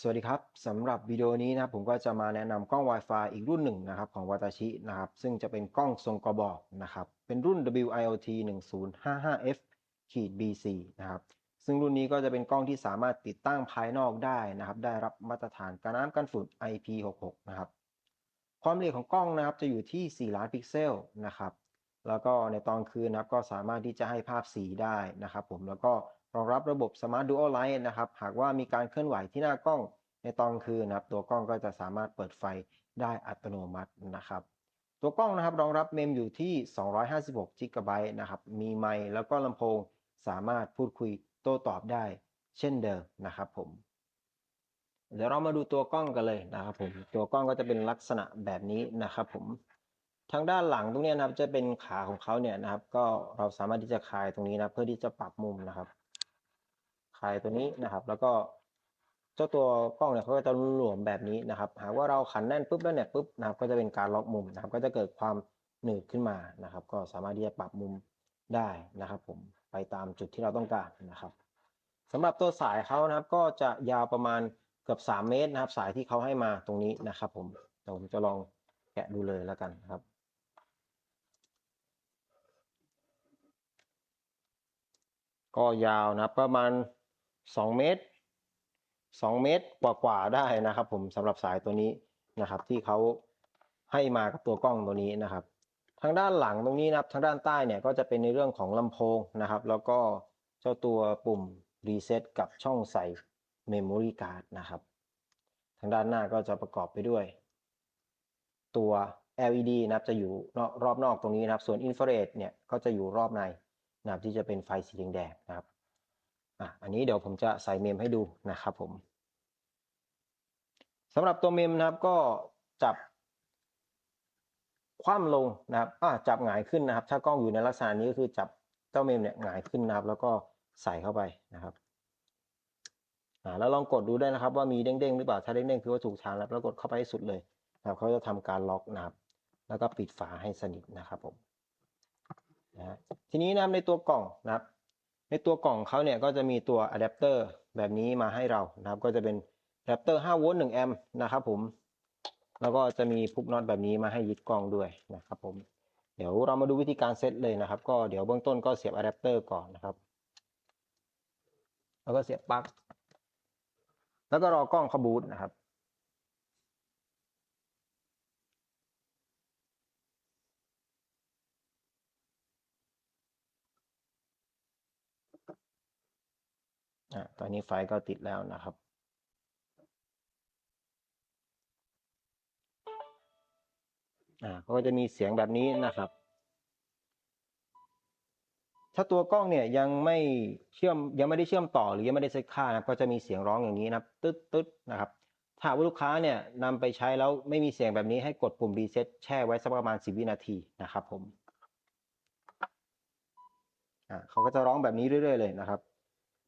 สวัสดีครับสำหรับวิดีโอนี้นะครับผมก็จะมาแนะนำกล้อง Wi-Fi อีกรุ่นหนึ่งนะครับของ Watashi นะครับซึ่งจะเป็นกล้องทรงกระบอกนะครับเป็นรุ่น WIOT 1055F BC นะครับซึ่งรุ่นนี้ก็จะเป็นกล้องที่สามารถติดตั้งภายนอกได้นะครับได้รับมาตรฐานการน้ำกันฝุ่น IP66 นะครับความละเอียดของกล้องนะครับจะอยู่ที่ 4 ล้านพิกเซลนะครับแล้วก็ในตอนคืนนะครับก็สามารถที่จะให้ภาพสีได้นะครับผมแล้วก็ รองรับระบบ Smart Dual Light นะครับ หากว่ามีการเคลื่อนไหวที่หน้ากล้องในตอนคืนนะครับ ตัวกล้องก็จะสามารถเปิดไฟได้อัตโนมัตินะครับ ตัวกล้องนะครับรองรับเมมอยู่ที่ 256 g b นะครับ มีไมค์แล้วก็ลำโพงสามารถพูดคุยโต้ตอบได้ เช่นเดิมนะครับผม เดี๋ยวเรามาดูตัวกล้องกันเลยนะครับผม ตัวกล้องก็จะเป็นลักษณะแบบนี้นะครับผมทางด้านหลังตรงนี้นะครับจะเป็นขาของเขาเนี่ยนะครับ ก็เราสามารถที่จะคลายตรงนี้นะเพื่อที่จะปรับมุมนะครับ คลายตัวนี้นะครับ แล้วก็เจ้าตัวกล้องเนี่ยเขาก็จะหลวมแบบนี้นะครับ หากว่าเราขันแน่นปุ๊บแล้วเนี่ยปุ๊บนะครับก็จะเป็นการล็อกมุมนะครับ ก็จะเกิดความหนืดขึ้นมานะครับ ก็สามารถที่จะปรับมุมได้นะครับ ผมไปตามจุดที่เราต้องการนะครับสำหรับตัวสายเขานะครับ ก็จะยาวประมาณเกือบ 3 เมตรนะครับ สายที่เขาให้มาตรงนี้นะครับ ผมเดี๋ยวผมจะลองแกะดูเลยแล้วกันครับก็ยาวนะประมาณ 2 เมตร 2 เมตรกว่าๆได้นะครับผมสำหรับสายตัวนี้นะครับ ที่เขาให้มากับตัวกล้องตัวนี้นะครับ ทางด้านหลังตรงนี้นะครับทางด้านใต้เนี่ยก็จะเป็นในเรื่องของลำโพงนะครับ แล้วก็เจ้าตัวปุ่มรีเซ็ตกับช่องใส่เมมโมรี่การ์ดนะครับ ทางด้านหน้าก็จะประกอบไปด้วย ตัว LED นะครับจะอยู่รอบนอกตรงนี้นะครับ ส่วนอินฟราเรดเนี่ยก็จะอยู่รอบในนะครับที่จะเป็นไฟสีแดงนะครับ อะอันนี้เดี๋ยวผมจะใส่เมมให้ดูนะครับผมสำหรับตัวเมมนะครับก็จับคว่ำลงนะครับอ่าจับหงายขึ้นนะครับ ถ้ากล้องอยู่ในลักษณะนี้ก็คือจับเจ้าเมมเนี่ยหงายขึ้นนะครับ แล้วก็ใส่เข้าไปนะครับอ่าแล้วลองกดดูได้นะครับ ว่ามีเด้งๆหรือเปล่าถ้าเด้งๆคือว่าถูกทางแล้วแล้วกดเข้าไปให้สุดเลยนะครับเขาจะทำการล็อกนะครับ แล้วก็ปิดฝาให้สนิทนะครับผมนะทีนี้นะครับในตัวกล่องนะครับ ในตัวกล่องเขาเนี่ยก็จะมีตัวอะแดปเตอร์แบบนี้มาให้เรานะครับ ก็จะเป็นอะแดปเตอร์5โวลต์1แอมป์นะครับผม แล้วก็จะมีพุกน็อตแบบนี้มาให้ยึดกล้องด้วยนะครับผม เดี๋ยวเรามาดูวิธีการเซตเลยนะครับ ก็เดี๋ยวเบื้องต้นก็เสียบอะแดปเตอร์ก่อนนะครับ แล้วก็เสียบปลั๊ก แล้วก็รอกล้องขบูตนะครับ อะตอนนี้ไฟก็ติดแล้วนะครับ อ่าก็จะมีเสียงแบบนี้นะครับ ถ้าตัวกล้องเนี่ยยังไม่เชื่อมยังไม่ได้เชื่อมต่อหรือยังไม่ได้เซตค่านะก็จะมีเสียงร้องอย่างนี้นะครับตึ๊ดตึ๊ดนะครับ ถ้าว่าลูกค้าเนี่ยนำไปใช้แล้วไม่มีเสียงแบบนี้ให้กดปุ่มรีเซ็ตแช่ไว้สักประมาณ 10 วินาทีนะครับผมอ่าเขาก็จะร้องแบบนี้เรื่อยๆเลยนะครับ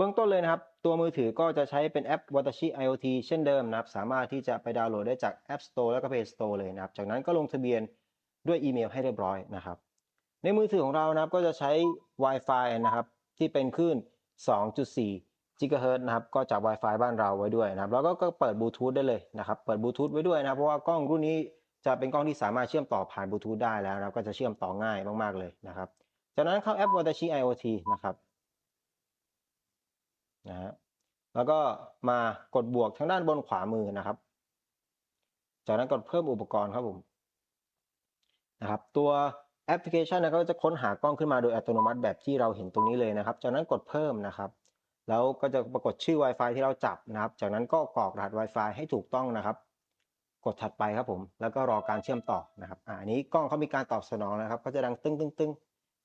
บื้องต้นเลยนะครับ ตัวมือถือก็จะใช้เป็นแอป Watashi IoT เช่นเดิมนะครับ สามารถที่จะไปดาวน์โหลดได้จาก App Store แล้วก็ Play Store เลยนะครับ จากนั้นก็ลงทะเบียนด้วยอีเมลให้เรียบร้อยนะครับ ในมือถือของเรานะครับก็จะใช้ Wi-Fi นะครับ ที่เป็นคลื่น 2.4 GHz นะครับ ก็จาก Wi-Fi บ้านเราไว้ด้วยนะครับ แล้วก็กเปิดบลูทูธได้เลยนะครับ เปิดบลูทูธไว้ด้วยนะครับเพราะว่ากล้องรุ่นนี้จะเป็นกล้องที่สามารถเชื่อมต่อผ่านบลูทูธได้แล้วนะครับก็จะเชื่อมต่อง่ายมากๆเลยนะครับ จากนั้นเข้าแอป Watashi IoT นะครับ นะฮะแล้วก็มากดบวกทางด้านบนขวามือนะครับ จากนั้นกดเพิ่มอุปกรณ์ครับผมนะครับตัวแอปพลิเคชันนะก็จะค้นหากล้องขึ้นมาโดยอัตโนมัติแบบที่เราเห็นตรงนี้เลยนะครับ จากนั้นกดเพิ่มนะครับ แล้วก็จะปรากฏชื่อ Wi-Fi ที่เราจับนะครับ จากนั้นก็กรอกรหัส Wi-Fi ให้ถูกต้องนะครับ กดถัดไปครับผม แล้วก็รอการเชื่อมต่อนะครับอันนี้กล้องเขามีการตอบสนองนะครับ ก็จะดังตึ้งตึ้งตึ้ง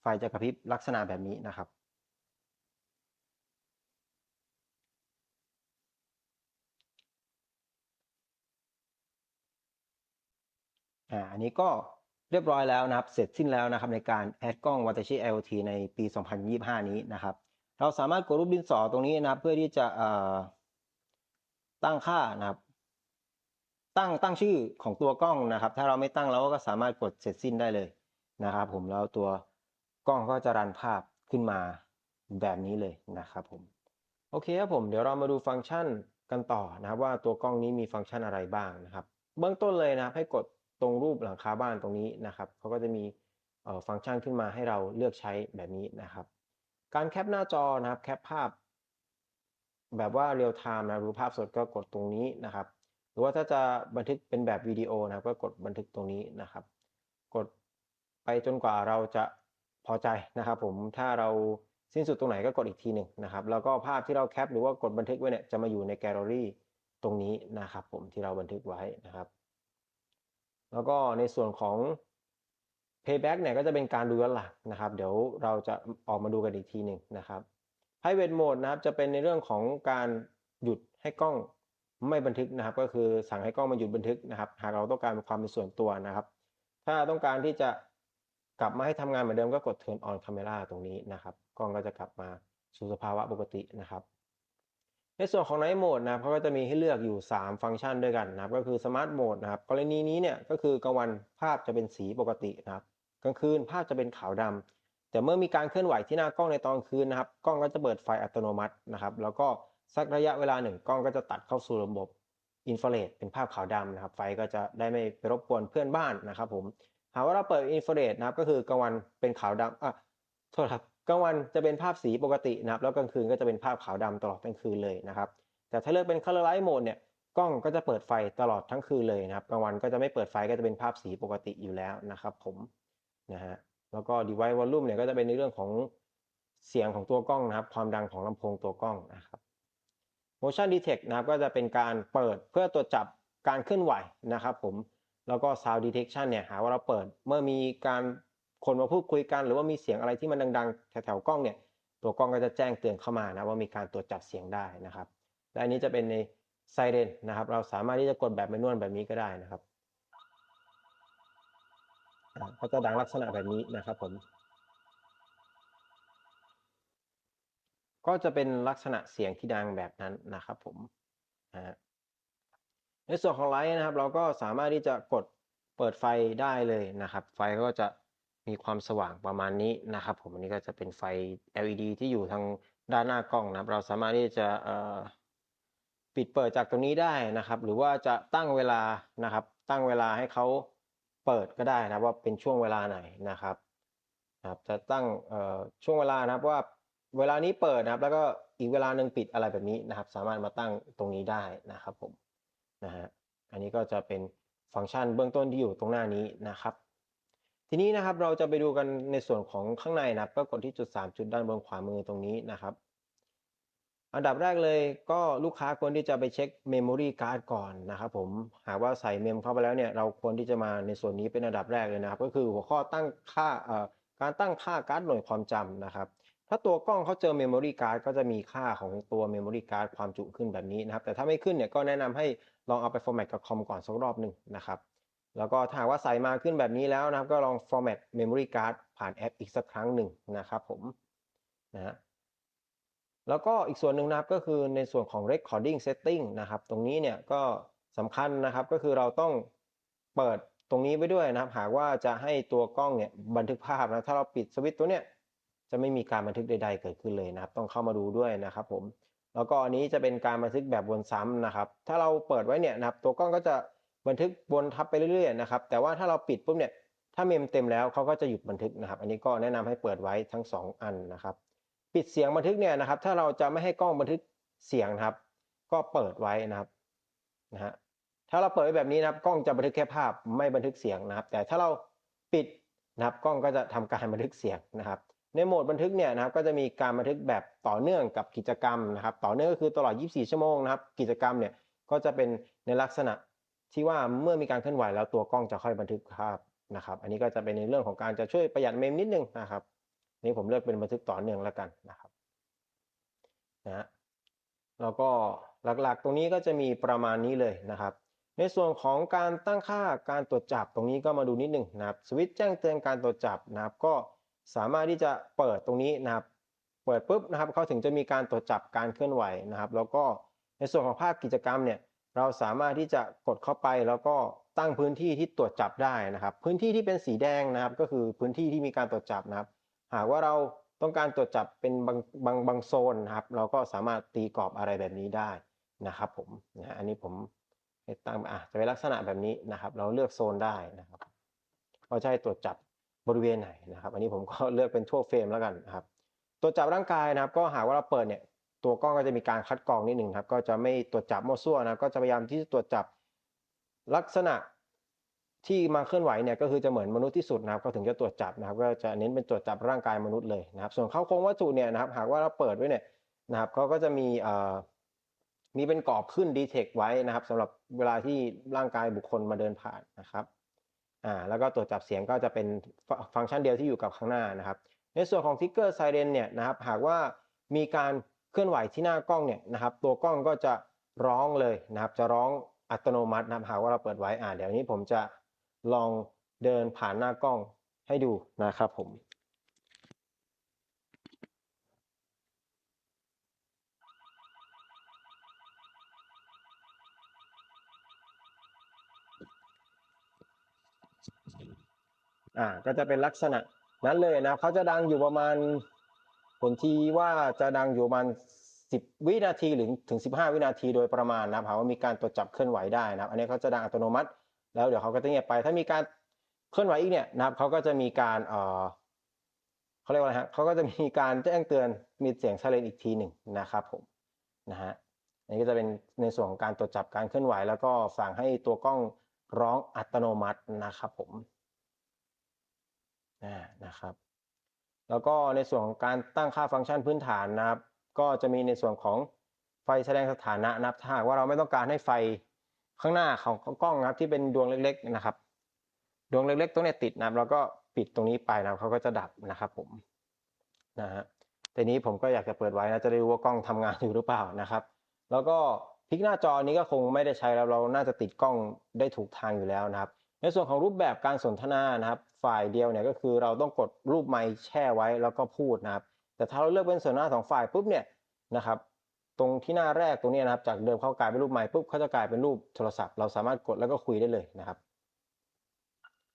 ไฟจะกระพริบลักษณะแบบนี้นะครับ อ่าอันนี้ก็เรียบร้อยแล้วนะครับ เสร็จสิ้นแล้วนะครับในการแอดกล้อง Watashi IoT ในปี 2025 นี้นะครับ เราสามารถกดรูปดินสอตรงนี้นะครับ เพื่อที่จะตั้งค่านะครับ ตั้งตั้งชื่อของตัวกล้องนะครับ ถ้าเราไม่ตั้งเราก็สามารถกดเสร็จสิ้นได้เลยนะครับ ผมแล้วตัวกล้องก็จะรันภาพขึ้นมาแบบนี้เลยนะครับผมโอเคครับผมเดี๋ยวเรามาดูฟังก์ชันกันต่อนะครับ ว่าตัวกล้องนี้มีฟังก์ชันอะไรบ้างนะครับ เบื้องต้นเลยนะครับให้กด ตรงรูปหลังคาบ้านตรงนี้นะครับเขาก็จะมีฟังก์ชันขึ้นมาให้เราเลือกใช้แบบนี้นะครับ การแคปหน้าจอนะครับแคปภาพ แบบว่าเรียลไทม์นะหรือภาพสดก็กดตรงนี้นะครับ หรือว่าถ้าจะบันทึกเป็นแบบวิดีโอนะครับ ก็กดบันทึกตรงนี้นะครับ กดไปจนกว่าเราจะพอใจนะครับผมถ้าเราสิ้นสุดตรงไหนก็กดอีกทีหนึ่งนะครับ แล้วก็ภาพที่เราแคปหรือว่ากดบันทึกไว้เนี่ยจะมาอยู่ในแกลเลอรี่ตรงนี้นะครับ ผมที่เราบันทึกไว้นะครับ แล้วก็ในส่วนของ payback เนี่ยก็จะเป็นการดูย้อนหลังนะครับ เดี๋ยวเราจะออกมาดูกันอีกทีหนึ่งนะครับ private mode นะครับจะเป็นในเรื่องของการหยุดให้กล้องไม่บันทึกนะครับ ก็คือสั่งให้กล้องมันหยุดบันทึกนะครับ หากเราต้องการความเป็นส่วนตัวนะครับ ถ้าต้องการที่จะกลับมาให้ทำงานเหมือนเดิมก็กด turn on camera ตรงนี้นะครับ กล้องก็จะกลับมาสู่สภาวะปกตินะครับ ในส่วนของ Night Mode นะครับเขาก็จะมีให้เลือกอยู่ 3 ฟังก์ชันด้วยกันนะครับ ก็คือ Smart Mode นะครับ กรณีนี้เนี่ยก็คือกลางวันภาพจะเป็นสีปกตินะครับ กลางคืนภาพจะเป็นขาวดำแต่เมื่อมีการเคลื่อนไหวที่หน้ากล้องในตอนคืนนะครับ กล้องก็จะเปิดไฟอัตโนมัตินะครับ แล้วก็สักระยะเวลาหนึ่งกล้องก็จะตัดเข้าสู่ระบบอินฟราเรดเป็นภาพขาวดำนะครับ ไฟก็จะได้ไม่ไปรบกวนเพื่อนบ้านนะครับผมหากว่าเราเปิดอินฟราเรดนะครับ ก็คือกลางวันเป็นขาวดำอะโทษครับ กลางวันจะเป็นภาพสีปกตินะครับแล้วกลางคืนก็จะเป็นภาพขาวดำตลอดทั้งคืนเลยนะครับแต่ถ้าเลือกเป็น color light mode เนี่ยกล้องก็จะเปิดไฟตลอดทั้งคืนเลยนะครับกลางวันก็จะไม่เปิดไฟก็จะเป็นภาพสีปกติอยู่แล้วนะครับผมนะฮะแล้วก็ device volume เนี่ยก็จะเป็นในเรื่องของเสียงของตัวกล้องนะครับ ความดังของลำโพงตัวกล้องนะครับ motion detect นะครับก็จะเป็นการเปิดเพื่อตรวจจับการเคลื่อนไหวนะครับผมแล้วก็ sound detection เนี่ยหาว่าเราเปิดเมื่อมีการ คนมาพูดคุยกัน หรือว่ามีเสียงอะไรที่มันดังๆ แถวๆกล้องเนี่ย ตัวกล้องก็จะแจ้งเตือนเข้ามานะว่ามีการตรวจจับเสียงได้นะครับและอันนี้จะเป็นในไซเรนนะครับ เราสามารถที่จะกดแบบแมนนวลแบบนี้ก็ได้นะครับก็จะดังลักษณะแบบนี้นะครับผมก็จะเป็นลักษณะเสียงที่ดังแบบนั้นนะครับผมฮะในส่วนของไลท์นะครับ เราก็สามารถที่จะกดเปิดไฟได้เลยนะครับ ไฟก็จะ มีความสว่างประมาณนี้นะครับผมอันนี้ก็จะเป็นไฟ LED ที่อยู่ทางด้านหน้ากล้องนะครับ เราสามารถที่จะปิดเปิดจากตรงนี้ได้นะครับ หรือว่าจะตั้งเวลานะครับ ตั้งเวลาให้เขาเปิดก็ได้นะว่าเป็นช่วงเวลาไหนนะครับครับจะตั้งช่วงเวลานะครับว่าเวลานี้เปิดนะครับ แล้วก็อีกเวลาหนึ่งปิดอะไรแบบนี้นะครับ สามารถมาตั้งตรงนี้ได้นะครับผมนะฮะอันนี้ก็จะเป็นฟังก์ชันเบื้องต้นที่อยู่ตรงหน้านี้นะครับ ทีนี้นะครับเราจะไปดูกันในส่วนของข้างในนะครับก็กดที่จุด 3 จุดด้านบนขวามือตรงนี้นะครับ อันดับแรกเลยก็ลูกค้าควรที่จะไปเช็คเมมโมรี่การ์ดก่อนนะครับผมหากว่าใส่เมมเข้าไปแล้วเนี่ยเราควรที่จะมาในส่วนนี้เป็นอันดับแรกเลยนะครับ ก็คือหัวข้อตั้งค่าการตั้งค่าการ์ดหน่วยความจำนะครับถ้าตัวกล้องเขาเจอเมมโมรี่การ์ดก็จะมีค่าของตัวเมมโมรี่การ์ดความจุขึ้นแบบนี้นะครับ แต่ถ้าไม่ขึ้นเนี่ยก็แนะนำให้ลองเอาไปฟอร์แมตกับคอมก่อนสักรอบหนึ่งนะครับ แล้วก็ถ้าว่าใส่มาขึ้นแบบนี้แล้วนะครับ ก็ลองฟอร์แมตเมมโมรี่การ์ดผ่านแอปอีกสักครั้งหนึ่งนะครับผมนะฮะแล้วก็อีกส่วนหนึ่งนะครับก็คือในส่วนของ recording setting นะครับ ตรงนี้เนี่ยก็สำคัญนะครับก็คือเราต้องเปิดตรงนี้ไว้ด้วยนะครับ หากว่าจะให้ตัวกล้องเนี่ยบันทึกภาพนะถ้าเราปิดสวิตช์ตัวเนี้ยจะไม่มีการบันทึกใด ๆ เกิดขึ้นเลยนะครับ ต้องเข้ามาดูด้วยนะครับผมแล้วก็อันนี้จะเป็นการบันทึกแบบวนซ้ำนะครับ ถ้าเราเปิดไว้เนี่ยนะครับ ตัวกล้องก็จะ บันทึกวนทับไปเรื่อยๆนะครับ แต่ว่าถ้าเราปิดปุ๊บเนี่ย ถ้าเมมเต็มแล้วเขาก็จะหยุดบันทึกนะครับ อันนี้ก็แนะนำให้เปิดไว้ทั้ง 2 อันนะครับ ปิดเสียงบันทึกเนี่ยนะครับ ถ้าเราจะไม่ให้กล้องบันทึกเสียงครับ ก็เปิดไว้นะครับนะฮะถ้าเราเปิดไว้แบบนี้นะครับ กล้องจะบันทึกแค่ภาพไม่บันทึกเสียงนะครับ แต่ถ้าเราปิดนะครับ กล้องก็จะทำการบันทึกเสียงนะครับ ในโหมดบันทึกเนี่ยนะครับ ก็จะมีการบันทึกแบบต่อเนื่องกับกิจกรรมนะครับ ต่อเนื่องก็คือตลอด 24 ชั่วโมงนะครับ กิจกรรมเนี่ยก็จะเป็นในลักษณะ ที่ว่าเมื่อมีการเคลื่อนไหวแล้วตัวกล้องจะค่อยบันทึกภาพนะครับ อันนี้ก็จะเป็นในเรื่องของการจะช่วยประหยัดเมมนิดนึงนะครับ นี่ผมเลือกเป็นบันทึกต่อเนื่องแล้วกันนะครับนะแล้วก็หลักๆ ตรงนี้ก็จะมีประมาณนี้เลยนะครับ ในส่วนของการตั้งค่าการตรวจจับตรงนี้ก็มาดูนิดนึงนะครับสวิตช์แจ้งเตือนการตรวจจับนะครับ ก็สามารถที่จะเปิดตรงนี้นะครับ เปิดปุ๊บนะครับเขาถึงจะมีการตรวจจับการเคลื่อนไหวนะครับ แล้วก็ในส่วนของภาพกิจกรรมเนี่ย เราสามารถที่จะกดเข้าไปแล้วก็ตั้งพื้นที่ที่ตรวจจับได้นะครับ พื้นที่ที่เป็นสีแดงนะครับ ก็คือพื้นที่ที่มีการตรวจจับนะครับ หากว่าเราต้องการตรวจจับเป็นบางบางบางโซนนะครับ เราก็สามารถตีกรอบอะไรแบบนี้ได้นะครับ ผมนะอันนี้ผมตั้งอะจะเป็นลักษณะแบบนี้นะครับ เราเลือกโซนได้นะครับว่าจะให้ตรวจจับบริเวณไหนนะครับ อันนี้ผมก็เลือกเป็นทั่วเฟรมแล้วกันนะครับ ตรวจจับร่างกายนะครับ ก็หากว่าเราเปิดเนี่ย ตัวกล้องก็จะมีการคัดกรองนิดหนึ่งครับ ก็จะไม่ตรวจจับมั่วซั่วนะก็จะพยายามที่จะตรวจจับลักษณะที่มาเคลื่อนไหวเนี่ยก็คือจะเหมือนมนุษย์ที่สุดนะครับก็ถึงจะตรวจจับนะครับ ก็จะเน้นเป็นตรวจจับร่างกายมนุษย์เลยนะครับ ส่วนเข้าโครงวัตถุเนี่ยนะครับ หากว่าเราเปิดไว้เนี่ยนะครับเขาก็จะมีเอ่อมีเป็นกรอบขึ้นดีเทคไว้นะครับสำหรับเวลาที่ร่างกายบุคคลมาเดินผ่านนะครับอ่าแล้วก็ตรวจจับเสียงก็จะเป็นฟังก์ชันเดียวที่อยู่กับข้างหน้านะครับ ในส่วนของทิกเกอร์ไซเรนเนี่ยนะครับหากว่ามีการ เคลื่อนไหวที่หน้ากล้องเนี่ยนะครับ ตัวกล้องก็จะร้องเลยนะครับ จะร้องอัตโนมัตินะครับหากว่าเราเปิดไว้อ่าเดี๋ยวนี้ผมจะลองเดินผ่านหน้ากล้องให้ดูนะครับผมอ่าก็จะเป็นลักษณะนั้นเลยนะเขาจะดังอยู่ประมาณ ผลที่ว่าจะดังอยู่ประมาณ10 วินาทีหรือถึง 15 วินาทีโดยประมาณนะครับหากว่ามีการตรวจจับเคลื่อนไหวได้นะครับ อันนี้เขาจะดังอัตโนมัติ แล้วเดี๋ยวเขาก็จะเงียบไป ถ้ามีการเคลื่อนไหวอีกเนี่ยนะครับเขาก็จะมีการเอ่อเขาเรียกว่าอะไรฮะเขาก็จะมีการแจ้งเตือนมีเสียงไซเรนอีกทีหนึ่งนะครับผมนะฮะอันนี้ก็จะเป็นในส่วนของการตรวจจับการเคลื่อนไหว แล้วก็สั่งให้ตัวกล้องร้องอัตโนมัตินะครับผมนะครับ แล้วก็ในส่วนของการตั้งค่าฟังก์ชันพื้นฐานนะครับ ก็จะมีในส่วนของไฟแสดงสถานะนะครับถ้าหากว่าเราไม่ต้องการให้ไฟข้างหน้าของกล้องนะครับที่เป็นดวงเล็กๆนะครับ ดวงเล็ก ๆตรงนี้ติดนะครับแล้วก็ปิดตรงนี้ไปนะครับเขาก็จะดับนะครับผมนะฮะแต่นี้ผมก็อยากจะเปิดไว้นะจะได้รู้ว่ากล้องทำงานอยู่หรือเปล่านะครับ แล้วก็พลิกหน้าจอนี้ก็คงไม่ได้ใช้แล้วเราน่าจะติดกล้องได้ถูกทางอยู่แล้วนะครับ ในส่วนของรูปแบบการสนทนานะครับ ฝ่ายเดียวเนี่ยก็คือเราต้องกดรูปไมค์แช่ไว้แล้วก็พูดนะครับ แต่ถ้าเราเลือกเป็นส่วนหน้าสองฝ่ายปุ๊บเนี่ยนะครับ ตรงที่หน้าแรกตรงนี้นะครับ จากเดิมเขากลายเป็นรูปไมค์ปุ๊บเขาจะกลายเป็นรูปโทรศัพท์ เราสามารถกดแล้วก็คุยได้เลยนะครับ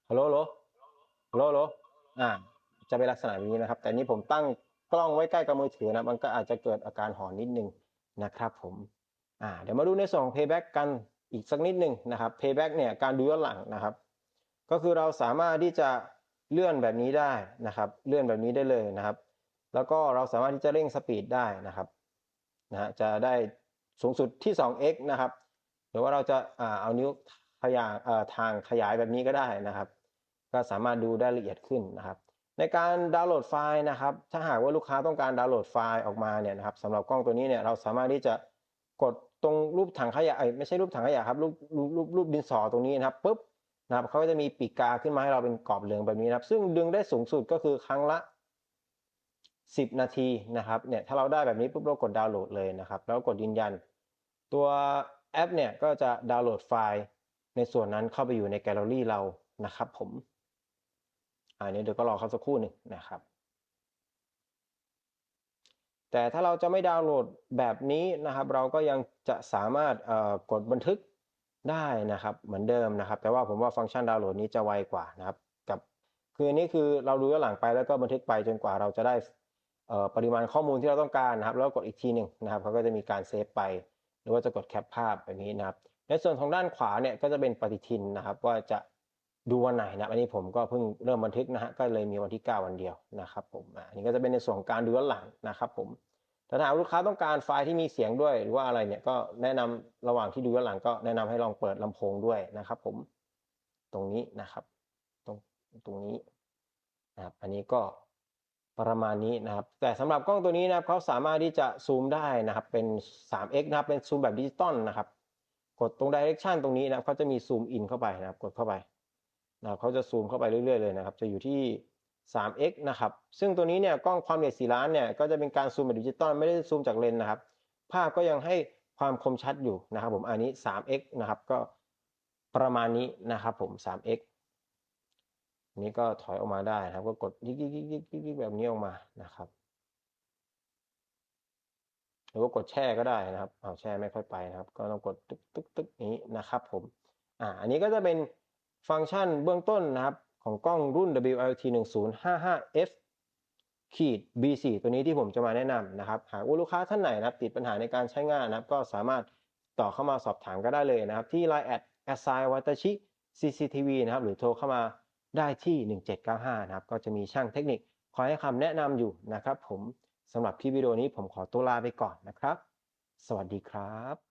ฮัลโหลฮัลโหลฮัลโหลฮัลโหลอ่า จะเป็นลักษณะแบบนี้นะครับ แต่นี้ผมตั้งกล้องไว้ใกล้กับมือถือนะมันก็อาจจะเกิดอาการหอนนิดนึงนะครับผมอ่าเดี๋ยวมาดูในส่วนของ playback กันอีกสักนิดหนึ่งนะครับ playback เนี่ยการดูย้อนหลังนะครับ ก็คือเราสามารถที่จะเลื่อนแบบนี้ได้นะครับ เลื่อนแบบนี้ได้เลยนะครับ แล้วก็เราสามารถที่จะเร่งสปีดได้นะครับนะฮะจะได้สูงสุดที่ 2x นะครับ หรือว่าเราจะเอานิ้วขยายทางขยายแบบนี้ก็ได้นะครับ ก็สามารถดูได้ละเอียดขึ้นนะครับ ในการดาวน์โหลดไฟล์นะครับ ถ้าหากว่าลูกค้าต้องการดาวน์โหลดไฟล์ออกมาเนี่ยนะครับสำหรับกล้องตัวนี้เนี่ยเราสามารถที่จะกดตรงรูปถังขยะเอ้ยไม่ใช่รูปถังขยะครับรูปรูปรูปดินสอตรงนี้นะครับปุ๊บ นะครับเขาก็จะมีปีกกาขึ้นมาให้เราเป็นกรอบเหลืองแบบนี้นะครับ ซึ่งดึงได้สูงสุดก็คือครั้งละ 10 นาทีนะครับเนี่ยถ้าเราได้แบบนี้ปุ๊บเรากดดาวน์โหลดเลยนะครับ แล้วกดยืนยัน ตัวแอปเนี่ยก็จะดาวน์โหลดไฟล์ในส่วนนั้นเข้าไปอยู่ในแกลเลอรี่เรานะครับ ผมอันนี้เดี๋ยวก็รอเขาสักครู่หนึ่งนะครับ แต่ถ้าเราจะไม่ดาวน์โหลดแบบนี้นะครับ เราก็ยังจะสามารถกดบันทึก ได้นะครับเหมือนเดิมนะครับ แต่ว่าผมว่าฟังก์ชันดาวน์โหลดนี้จะไวกว่านะครับกับคืออันนี้คือเราดูย้อนหลังไปแล้วก็บันทึกไปจนกว่าเราจะได้ปริมาณข้อมูลที่เราต้องการนะครับ แล้วกดอีกทีหนึ่งนะครับเขาก็จะมีการเซฟไป หรือว่าจะกดแคปภาพแบบนี้นะครับ ในส่วนของด้านขวาเนี่ยก็จะเป็นปฏิทินนะครับ ว่าจะดูวันไหนนะอันนี้ผมก็เพิ่งเริ่มบันทึกนะฮะก็เลยมีวันที่ 9 วันเดียวนะครับผมอันนี้ก็จะเป็นในส่วนของการดูย้อนหลังนะครับผม ถ้าหากลูกค้าต้องการไฟล์ที่มีเสียงด้วย หรือว่าอะไรเนี่ยก็แนะนำระหว่างที่ดูย้อนหลังก็แนะนำให้ลองเปิดลำโพงด้วยนะครับ ผมตรงนี้นะครับ ตรงตรงนี้นะครับ อันนี้ก็ประมาณนี้นะครับ แต่สำหรับกล้องตัวนี้นะครับเขาสามารถที่จะซูมได้นะครับ เป็น 3x นะครับ เป็นซูมแบบดิจิตอลนะครับ กดตรง direction ตรงนี้นะครับเขาจะมีซูมอินเข้าไปนะครับ กดเข้าไปนะครับเขาจะซูมเข้าไปเรื่อยๆเลยนะครับ จะอยู่ที่ 3x นะครับ ซึ่งตัวนี้เนี่ยกล้องความละเอียด4ล้านเนี่ยก็จะเป็นการซูมแบบดิจิตอลไม่ได้ซูมจากเลนส์นะครับ ภาพก็ยังให้ความคมชัดอยู่นะครับผมอันนี้ 3x นะครับก็ประมาณนี้นะครับผม 3x นี้ก็ถอยออกมาได้นะครับ ก็กดยิกยิกยิกยิกยิกแบบนี้ออกมานะครับหรือว่ากดแช่ก็ได้นะครับเอาแช่ไม่ค่อยไปนะครับ ก็ต้องกดตึกตึกตึกนี้นะครับ ผมอ่าอันนี้ก็จะเป็นฟังก์ชันเบื้องต้นนะครับ ของกล้องรุ่น WLT 1055F ขีด B4 ตัวนี้ที่ผมจะมาแนะนำนะครับ หากว่าลูกค้าท่านไหนนะครับ ติดปัญหาในการใช้งานนะครับ ก็สามารถต่อเข้ามาสอบถามก็ได้เลยนะครับ ที่ Line แอด a s i w a t a c h i CCTV นะครับ หรือโทรเข้ามาได้ที่ 1795 นะครับ ก็จะมีช่างเทคนิคคอยให้คำแนะนำอยู่นะครับ ผมสำหรับคลิปวิดีโอนี้ผมขอตัวลาไปก่อนนะครับ สวัสดีครับ